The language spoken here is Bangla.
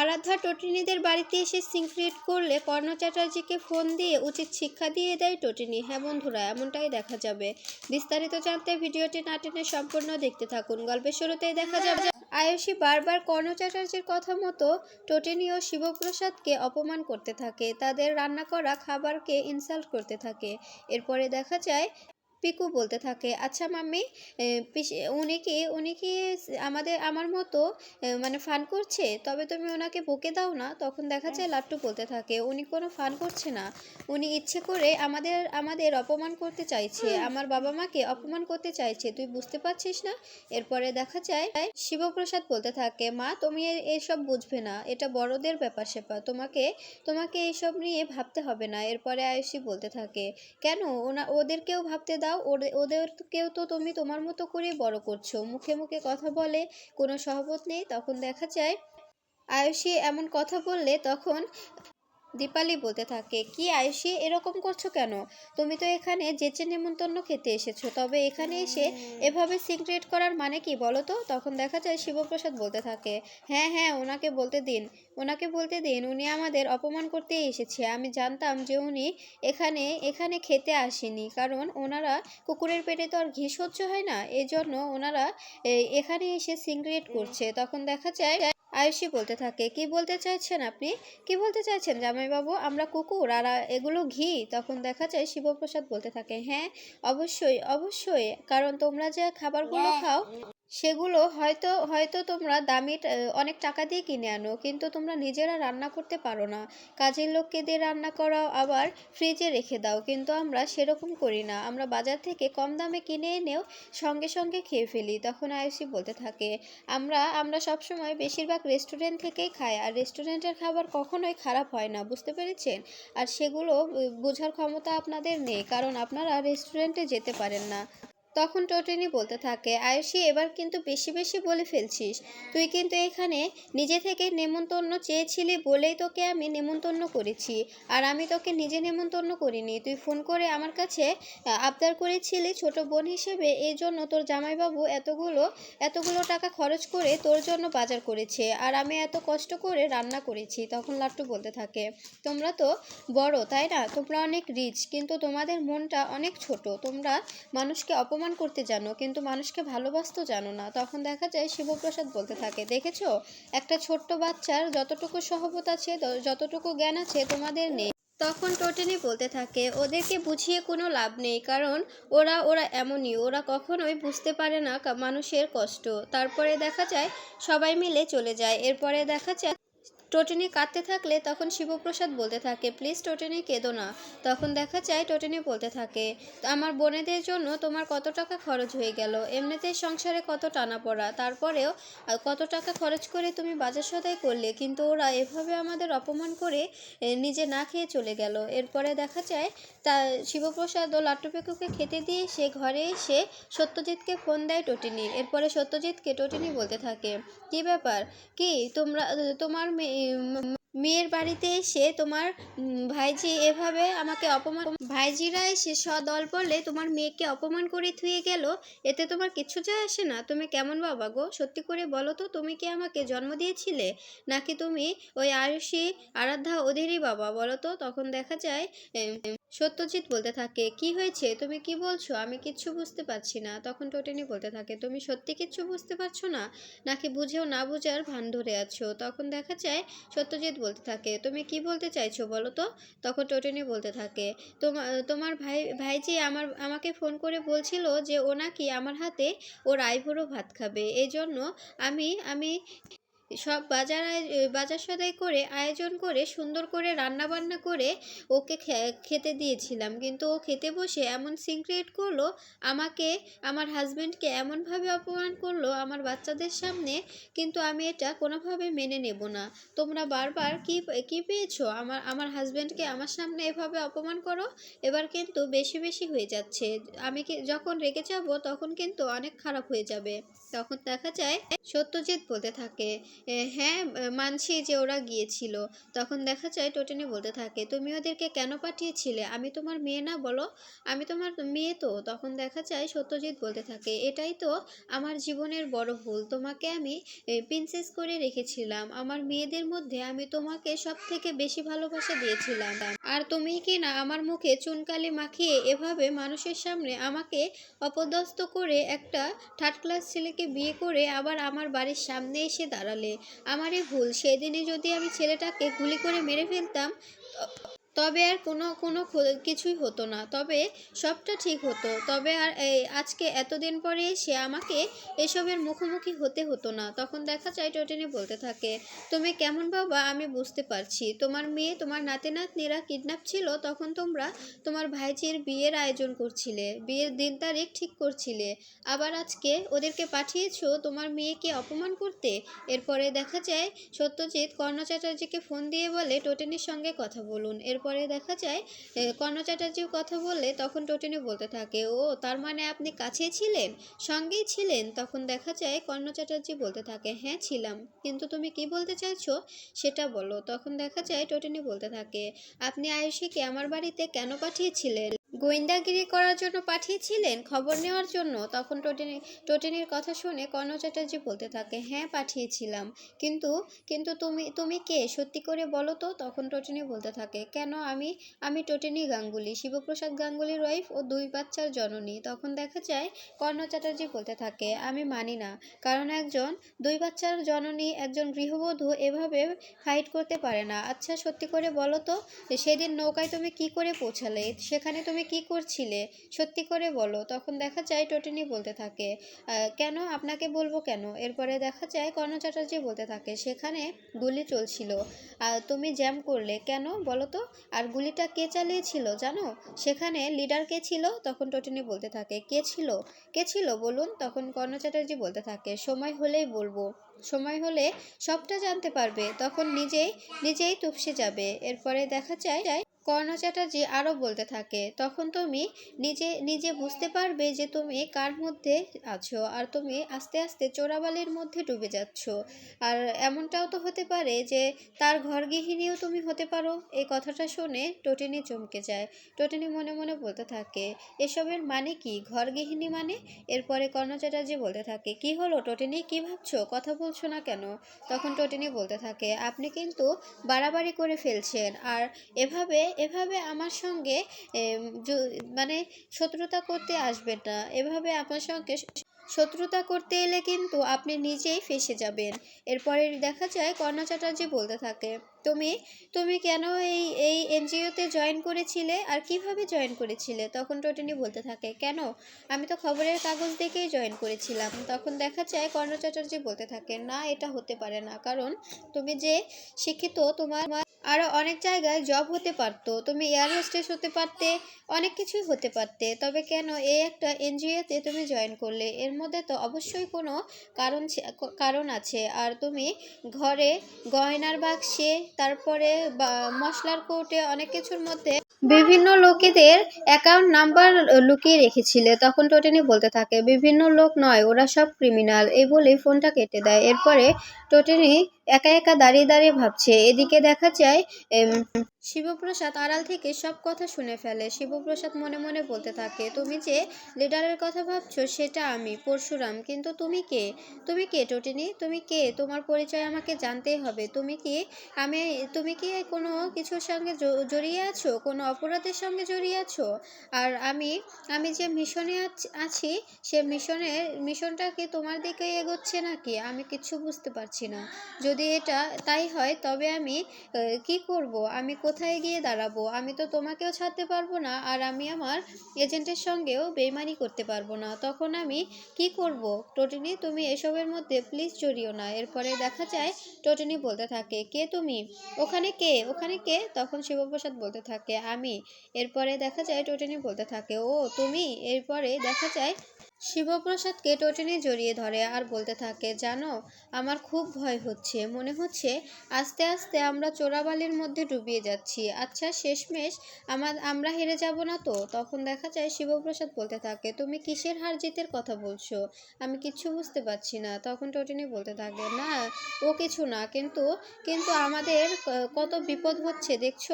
আরাধ্যা টটিনিদের বাড়িতে এসে সিং ক্রিয়েট করলে কর্ণ চ্যাটার্জিকে ফোন দিয়ে উচিত শিক্ষা দিয়ে দেয় টটিনি। হ্যাঁ বন্ধুরা, এমনটাই দেখা যাবে। বিস্তারিত জানতে ভিডিওটি না টেনে সম্পূর্ণ দেখতে থাকুন। গল্পের শুরুতেই দেখা যাবে আয়ুষী বারবার কর্ণ চ্যাটার্জির কথা মতো টোটেনি ও শিবপ্রসাদকে অপমান করতে থাকে। তাদের রান্না করা খাবারকে ইনসাল্ট করতে থাকে। এরপরে দেখা যায় পিকু বলতে থাকে আচ্ছা মাম্মি উনি কি উনি কি আমাদের আমার মতো মানে ফান করছে? তবে তুমি ওনাকে বকে দাও না। তখন দেখা যায় লাট্টু বলতে থাকে উনি কোনো ফান করছে না। উনি ইচ্ছে করে আমাদের আমাদের অপমান করতে চাইছে। আমার বাবা মাকে অপমান করতে চাইছে। তুই বুঝতে পারছিস না? এরপরে দেখা যায় শিবপ্রসাদ বলতে থাকে মা তুমি এসব বুঝবে না। এটা বড়দের ব্যাপার স্যাপার। তোমাকে তোমাকে এইসব নিয়ে ভাবতে হবে না। এরপরে আয়ুষী বলতে থাকে কেন? ওনা ওদেরকেও ভাবতে দাও ওদের ওদেরকেও তো তুমি তোমার মতো করে বড় করছ। মুখে মুখে কথা বলে কোনো সহবত নেই। তখন দেখা যায়, আয়ুষী এমন কথা বললে তখন দীপালি বলতে থাকে, কি আয়ুষী, এরকম করছ কেন? তুমি তো এখানে যেচে নেমন্তন্ন খেতে এসেছ। তবে এখানে এসে এভাবে সিক্রেট করার মানে কি বলো তো? তখন দেখা যায় শিবপ্রসাদ বলতে থাকে হ্যাঁ হ্যাঁ ওনাকে বলতে দিন। ওনাকে বলতে দিন, উনি আমাদের অপমান করতেই এসেছে। আমি জানতাম যে উনি এখানে এখানে খেতে আসেনি। কারণ ওনারা কুকুরের পেটে তো আর ঘি সহ্য হয় না। এই জন্য ওনারা এখানে এসে সিক্রেট করছে। তখন দেখা যায় আয়ুষী বলতে থাকে কি বলতে চাইছেন আপনি? কি বলতে চাইছেন জামাইবাবু? আমরা কুকুর আর এগুলো ঘি। তখন দেখা যায় শিবপ্রসাদ বলতে থাকে হ্যাঁ অবশ্যই অবশ্যই কারণ তোমরা যে খাবারগুলো খাও সেগুলো হয়তো হয়তো তোমরা দামি অনেক টাকা দিয়ে কিনে আনো, কিন্তু তোমরা নিজেরা রান্না করতে পারো না। কাজের লোককে দিয়ে রান্না করাও আবার ফ্রিজে রেখে দাও, কিন্তু আমরা সেরকম করি না। আমরা বাজার থেকে কম দামে কিনে এনেও সঙ্গে সঙ্গে খেয়ে ফেলি, তখন আয়ুষী বলতে থাকে। আমরা আমরা সবসময় বেশিরভাগ রেস্টুরেন্ট থেকেই খাই, আর রেস্টুরেন্টের খাবার কখনোই খারাপ হয় না, বুঝতে পেরেছেন? আর সেগুলো বোঝার ক্ষমতা আপনাদের নেই, কারণ আপনারা রেস্টুরেন্টে যেতে পারেন না। তখন টোটেনি বলতে থাকে, আয়ুষী, এবার কিন্তু বেশি বেশি বলে ফেলছিস। তুই কিন্তু এখানে নিজে থেকে নেমন্তন্ন চেয়েছিলি বলেই তোকে আমি নেমন্তন্ন করেছি। আর আমি তোকে নিজে নেমন্তন্ন করিনি। তুই ফোন করে আমার কাছে আবদার করেছিলি ছোট বোন হিসেবে। এই জন্য তোর জামাইবাবু এতগুলো এতগুলো টাকা খরচ করে তোর জন্য বাজার করেছে। আর আমি এত কষ্ট করে রান্না করেছি। তখন লাট্টু বলতে থাকে, তোমরা তো বড়, তাই না? তোমরা অনেক রিচ কিন্তু তোমাদের মনটা অনেক ছোট। তোমরা মানুষকে অপমান করতে জানো, কিন্তু মানুষকে ভালোবাসতেও জানো না। তখন দেখা যায় শিবপ্রসাদ বলতে থাকে, দেখেছ? একটা ছোট্ট বাচ্চার যতটুকু সহবত আছে যতটুকু জ্ঞান আছে, তোমাদের নেই। তখন টোটেনি বলতে থাকে, ওদেরকে বুঝিয়ে কোনো লাভ নেই, কারণ ওরা ওরা এমনই। ওরা কখনোই বুঝতে পারে না মানুষের কষ্ট। তারপরে দেখা যায়, সবাই মিলে চলে যায়। এরপরে দেখা যায় টোটেনি কাঁদতে থাকলে তখন শিবপ্রসাদ বলতে থাকে, প্লিজ টোটেনি, কেঁদো না। তখন দেখা যায় টোটেনি বলতে থাকে, আমার বোনেদের জন্য তোমার কত টাকা খরচ হয়ে গেল? এমনিতেই সংসারে কত টানা পড়া তারপরেও কত টাকা খরচ করে তুমি বাজার সদাই করলে, কিন্তু ওরা এভাবে আমাদের অপমান করে নিজে না খেয়ে চলে গেল। এরপরে দেখা যায়, তা শিবপ্রসাদ ও লাট্টুপেকুকে খেতে দিয়ে সে ঘরে এসে সত্যজিৎকে ফোন দেয় টটিনি এরপরে সত্যজিৎকে টটিনি বলতে থাকে, কি ব্যাপার? কি? তোমরা, তোমার মেয়ে I'm. মেয়ের বাড়িতে এসে তোমার ভাইজি এভাবে আমাকে অপমান ভাইজিরা এসে সদল বলে তোমার মেয়েকে অপমান করে থুয়ে গেল, এতে তোমার কিচ্ছু যায় আসে না। তুমি কেমন বাবা গো? সত্যি করে বলো তো, তুমি কি আমাকে জন্ম দিয়েছিলে? নাকি তুমি ওই আয়ুষী আরাধ্যা ওদেরই বাবা? বলো তো, তখন দেখা যায় সত্যজিৎ বলতে থাকে, কি হয়েছে? তুমি কি বলছো? আমি কিচ্ছু বুঝতে পারছি না। তখন টোটেনি বলতে থাকে, তুমি সত্যি কিচ্ছু বুঝতে পারছ না? নাকি বুঝেও না বুঝার ভান ধরে আছো? তখন দেখা যায়, সত্যজিৎ বলতে থাকে। তুমি কি বলতে চাইছো বলো তো? তখন টোটেনি বলতে থাকে তোমার তোমার ভাই, ভাইজি আমার, আমাকে ফোন করে বলছিল যে ও নাকি আমার হাতে ওর আইভুড়ো ভাত খাবে। এই জন্য আমি আমি সব বাজার বাজার সদাই করে, আয়োজন করে, সুন্দর করে রান্না বান্না করে ওকে খেতে দিয়েছিলাম। কিন্তু ও খেতে বসে এমন সিক্রেট করল, আমাকে, আমার হাজব্যান্ডকে এমনভাবে অপমান করল আমার বাচ্চাদের সামনে, কিন্তু আমি এটা কোনোভাবে মেনে নেব না। তোমরা বারবার কি কি পেয়েছ? আমার আমার হাজব্যান্ডকে আমার সামনে এভাবে অপমান করো? এবার কিন্তু বেশি বেশি হয়ে যাচ্ছে। আমি কি, যখন রেগে যাব তখন কিন্তু অনেক খারাপ হয়ে যাবে। তখন দেখা যায় সত্যজিৎ বলতে থাকে হ্যাঁ মানছি যে ওরা গিয়েছিল। তখন দেখা যায় টোটেনি বলতে থাকে, তুমি ওদেরকে কেন পাঠিয়েছিলে? আমি তোমার মেয়ে না, বলো। আমি তোমার মেয়ে তো। তখন দেখা যায় সত্যজিৎ বলতে থাকে, এটাই তো আমার জীবনের বড় ভুল। তোমাকে আমি প্রিন্সেস করে রেখেছিলাম। আমার মেয়েদের মধ্যে আমি তোমাকে সব থেকে বেশি ভালোবাসা দিয়েছিলাম। আর তুমি কি না আমার মুখে চুনকালি মাখিয়ে এভাবে মানুষের সামনে আমাকে অপদস্থ করে একটা থার্ড ক্লাস ছেলেকে বিয়ে করে আবার আমার বাড়ির সামনে এসে দাঁড়ালে? আমারই ভুল। সেদিনে যদি আমি ছেলেটাকে গুলি করে মেরে ফেলতাম তবে আর কোনো কোনো কিছুই হতো না। তবে সবটা ঠিক হতো। তবে আর এই আজকে এতদিন পরে এসে আমাকে এসবের মুখোমুখি হতে হতো না। তখন দেখা যায় টোটেনি বলতে থাকে, তুমি কেমন বাবা? আমি বুঝতে পারছি। তোমার মেয়ে, তোমার নাতি নাতনিরা কিডন্যাপ ছিল, তখন তোমরা তোমার ভাইজির বিয়ের আয়োজন করছিলে। বিয়ের দিন তারিখ ঠিক করছিলে। আবার আজকে ওদেরকে পাঠিয়েছো তোমার মেয়েকে অপমান করতে? এরপরে দেখা যায় সত্যজিৎ কর্ণ ফোন দিয়ে বলে টোটেনির সঙ্গে কথা বলুন। এরপরে দেখা যায় কর্ণ চ্যাটার্জির কথা বললে তখন টোটেনি বলতে থাকে, ও, তার মানে আপনি কাছে ছিলেন? সঙ্গেই ছিলেন? তখন দেখা যায়, কর্ণ চ্যাটার্জি বলতে থাকে হ্যাঁ ছিলাম। কিন্তু তুমি কি বলতে চাইছো? সেটা বলো তখন দেখা যায় টোটেনি বলতে থাকে, আপনি আয়ুষীকে আমার বাড়িতে কেন পাঠিয়েছিলেন? গোয়েন্দাগিরি করার জন্য পাঠিয়েছিলেন? খবর নেওয়ার জন্য? তখন টোটেনি, টোটেনির কথা শুনে কর্ণ চ্যাটার্জি বলতে থাকে হ্যাঁ পাঠিয়েছিলাম। কিন্তু কিন্তু তুমি তুমি কে? সত্যি করে বলো তো? তখন টোটেনি বলতে থাকে, কেন? আমি আমি টোটেনি গাঙ্গুলি, শিবপ্রসাদ গাঙ্গুলির ওয়াইফ ও দুই বাচ্চার জননী। তখন দেখা যায়, কর্ণ চ্যাটার্জি বলতে থাকে, আমি মানি না। কারণ একজন, দুই বাচ্চার জননী, একজন গৃহবধূ এভাবে ফাইট করতে পারে না। আচ্ছা সত্যি করে বলো তো, সেদিন নৌকায় তুমি কি করে পৌঁছালে? সেখানে তুমি কি করছিলে? সত্যি করে বলো। তখন দেখা যায় টোটেনি বলতে থাকে কেন? আপনাকে বলব কেন? এরপরে দেখা যায় কর্ণ চ্যাটার্জি বলতে থাকে, সেখানে গুলি চলছিল। তুমি জ্যাম করলে কেন বলো তো? আর গুলিটা কে চালিয়েছিল জানো? সেখানে লিডার কে ছিল? তখন টোটেনি বলতে থাকে, কে ছিল? কে ছিল? বলুন। তখন কর্ণ চ্যাটার্জি বলতে থাকে, সময় হলেই বলব। সময় হলে সবটা জানতে পারবে। তখন নিজেই নিজেই তুপসে যাবে। এরপরে দেখা যায় কর্ণ চ্যাটার্জি আরও বলতে থাকে, তখন তুমি নিজে নিজে বুঝতে পারবে যে তুমি কার মধ্যে আছো আর তুমি আস্তে আস্তে চোরাবালির মধ্যে ডুবে যাচ্ছ। আর এমনটাও তো হতে পারে যে তার ঘর গৃহিণীও তুমি হতে পারো। এই কথাটা শুনে টোটিনি চমকে যায়। টোটিনি মনে মনে বলতে থাকে, এসবের মানে কি? ঘর গৃহিণী মানে? এরপরে কর্ণ চ্যাটার্জি বলতে থাকে, কি হলো টোটিনি? কি ভাবছ? কথা বলছো না কেন? তখন টোটিনি বলতে থাকে, আপনি কিন্তু বাড়াবাড়ি করে ফেলছেন। আর এভাবে এভাবে আমার সঙ্গে মানে শত্রুতা করতে আসবেন না। এভাবে আমার সঙ্গে শত্রুতা করতে এলে কিন্তু আপনি নিজেই ফেসে যাবেন। এরপরে দেখা যায় কর্ণ চ্যাটার্জি বলতে থাকে তুমি তুমি কেন এই এই এনজিওতে জয়েন করেছিলে? আর কীভাবে জয়েন করেছিলে? তখন টোটেনি বলতে থাকে। কেন? আমি তো খবরের কাগজ দেখেই জয়েন করেছিলাম। তখন দেখা যায় কর্ণ চ্যাটার্জি বলতে থাকে, না, এটা হতে পারে না। কারণ তুমি যে শিক্ষিত, তোমার আরও অনেক জায়গায় জব হতে পারতো। তুমি এয়ার হোস্টেস হতে পারতে, অনেক কিছুই হতে পারতে। তবে কেন এই একটা এনজিওতে তুমি জয়েন করলে? এর মধ্যে তো অবশ্যই কোনো কারণ কারণ আছে। আর তুমি ঘরে গয়নার বাক্সে তারপরে মশলার কোর্টে অনেক কিছুর মধ্যে বিভিন্ন লোকেদের অ্যাকাউন্ট নাম্বার লুকিয়ে রেখেছিলে, তখন টোটেনি বলতে থাকে, বিভিন্ন লোক নয়, ওরা সব ক্রিমিনাল এই বলেই ফোনটা কেটে দেয়। এরপরে টোটেনি একা একা দাঁড়িয়ে দাঁড়িয়ে ভাবছে। এদিকে দেখা যায় শিবপ্রসাদ আড়াল থেকে সব কথা শুনে ফেলে। শিবপ্রসাদ মনে মনে বলতে থাকে, তুমি যে লিডারের কথা ভাবছ সেটা আমি, পরশুরাম। কিন্তু তুমি কে? তুমি কে টোটিনি তুমি কে? তোমার পরিচয় আমাকে জানতেই হবে। তুমি কি আমি, তুমি কি কোনো কিছুর সঙ্গে জড়িয়ে আছো? কোনো অপরাধের সঙ্গে জড়িয়ে আছো? আর আমি আমি যে মিশনে আছ- সে মিশনের, মিশনটা কি তোমার দিকে এগোচ্ছে নাকি? আমি কিছু বুঝতে পারছি না। যদি এটা তাই হয়, তবে আমি কি করব? আমি কোথায় গিয়ে দাঁড়াবো? আমি তো তোমাকেও ছাড়তে পারব না, আর আমি আমার এজেন্টের সঙ্গেও বেইমানি করতে পারব না। তখন আমি কি করব? টোটিনি, তুমি এসবের মধ্যে প্লিজ জড়িও না। এরপরে দেখা যায়, টোটিনি বলতে থাকে, কে তুমি? ওখানে কে? ওখানে কে? তখন শিবপ্রসাদ বলতে থাকে, আমি। এরপরে দেখা যায়, টোটিনি বলতে থাকে, ও, তুমি? এরপরে দেখা যায় শিবপ্রসাদকে টটিনি জড়িয়ে ধরে আর বলতে থাকে, জানো, আমার খুব ভয় হচ্ছে। মনে হচ্ছে আস্তে আস্তে আমরা চোরাবালির মধ্যে ডুবিয়ে যাচ্ছি। আচ্ছা শেষমেশ আমার আমরা হেরে যাব না তো? তখন দেখা যায় শিবপ্রসাদ বলতে থাকে, তুমি কিসের হার জিতের কথা বলছো? আমি কিচ্ছু বুঝতে পারছি না। তখন টটিনি বলতে থাকে, না, ও কিছু না, কিন্তু কিন্তু আমাদের কত বিপদ হচ্ছে, দেখছ?